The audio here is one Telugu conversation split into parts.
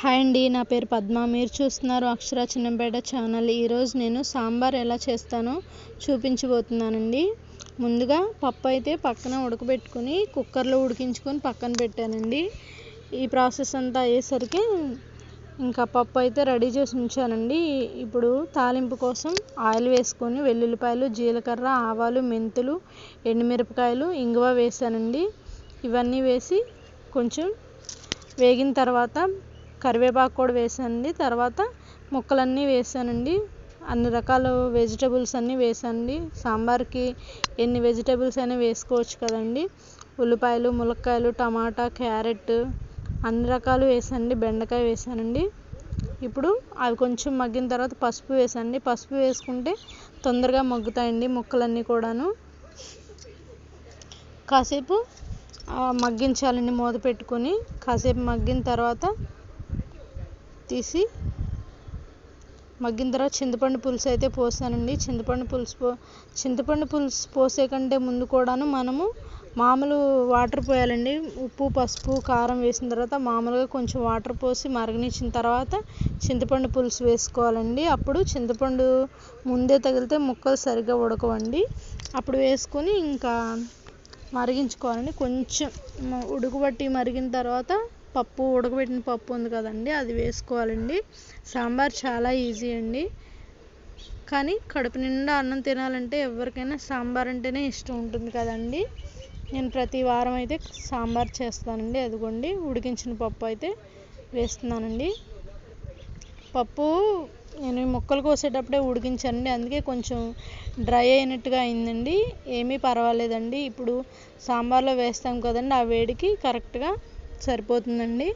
హాయ్ అండి నా పేరు పద్మ. మీరు చూస్తున్నారు అక్షర చిన్నంపేట ఛానల్. ఈరోజు నేను సాంబార్ ఎలా చేస్తానో చూపించబోతున్నానండి. ముందుగా పప్పు అయితే పక్కన ఉడకబెట్టుకుని కుక్కర్లో ఉడికించుకొని పక్కన పెట్టానండి. ఈ ప్రాసెస్ అంతా అయ్యేసరికి ఇంకా పప్పు అయితే రెడీ చేసి ఉంచానండి. ఇప్పుడు తాలింపు కోసం ఆయిల్ వేసుకొని వెల్లుల్లిపాయలు జీలకర్ర ఆవాలు మెంతులు ఎండుమిరపకాయలు ఇంగువ వేసానండి. ఇవన్నీ వేసి కొంచెం వేగిన తర్వాత కరివేపాకు కూడా వేసానండి. తర్వాత ముక్కలన్నీ వేసానండి. అన్ని రకాల వెజిటబుల్స్ అన్నీ వేసానండి. సాంబార్కి ఎన్ని వెజిటబుల్స్ అయినా వేసుకోవచ్చు కదండి. ఉల్లిపాయలు ములక్కాయలు టమాటా క్యారెట్ అన్ని రకాలు వేసానండి. బెండకాయ వేసానండి. ఇప్పుడు అవి కొంచెం మగ్గిన తర్వాత పసుపు వేసండి పసుపు వేసుకుంటే తొందరగా మగ్గుతాయండి ముక్కలన్నీ కూడాను. కాసేపు మగ్గించాలండి. మూత పెట్టుకొని కాసేపు మగ్గిన తర్వాత తీసి మగ్గిన తర్వాత చింతపండు పులుసు అయితే పోసానండి చింతపండు పులుసు పో చింతపండు పులుసు పోసే కంటే ముందు కూడాను మనము మామూలు వాటర్ పోయాలండి. ఉప్పు పసుపు కారం వేసిన తర్వాత మామూలుగా కొంచెం వాటర్ పోసి మరగనిచ్చిన తర్వాత చింతపండు పులుసు వేసుకోవాలండి. అప్పుడు చింతపండు ముందే తగిలితే ముక్కలు సరిగ్గా ఉడకవండి. అప్పుడు వేసుకొని ఇంకా మరిగించుకోవాలండి. కొంచెం ఉడుకుబట్టి మరిగిన తర్వాత పప్పు ఉడకబెట్టిన పప్పు ఉంది కదండి అది వేసుకోవాలండి. సాంబార్ చాలా ఈజీ అండి. కానీ కడుపు నిండా అన్నం తినాలంటే ఎవరికైనా సాంబార్ అంటేనే ఇష్టం ఉంటుంది కదండి. నేను ప్రతి వారం అయితే సాంబార్ చేస్తానండి అదిగోండి ఉడికించిన పప్పు అయితే వేస్తున్నానండి. పప్పు నేను ముక్కలు కోసేటప్పుడే ఉడికించానండి అందుకే కొంచెం డ్రై అయినట్టుగా అయిందండి. ఏమీ పర్వాలేదండి ఇప్పుడు సాంబార్లో వేస్తాం కదండి ఆ వేడికి కరెక్ట్గా సరిపోతుందండి.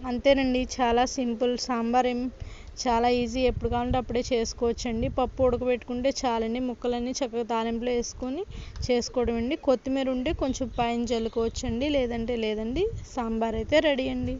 అంతేనండి చాలా సింపుల్. సాంబార్ ఏం చాలా ఈజీ. ఎప్పుడు కావాలంటే అప్పుడే చేసుకోవచ్చండి. పప్పు ఉడకబెట్టుకుంటే చాలండి. ముక్కలన్నీ చక్కగా తాలింపులో వేసుకొని చేసుకోవడం అండి. కొత్తిమీర ఉంటే కొంచెం పైన చల్లుకోవచ్చండి లేదంటే లేదండి. సాంబార్ అయితే రెడీ అండి.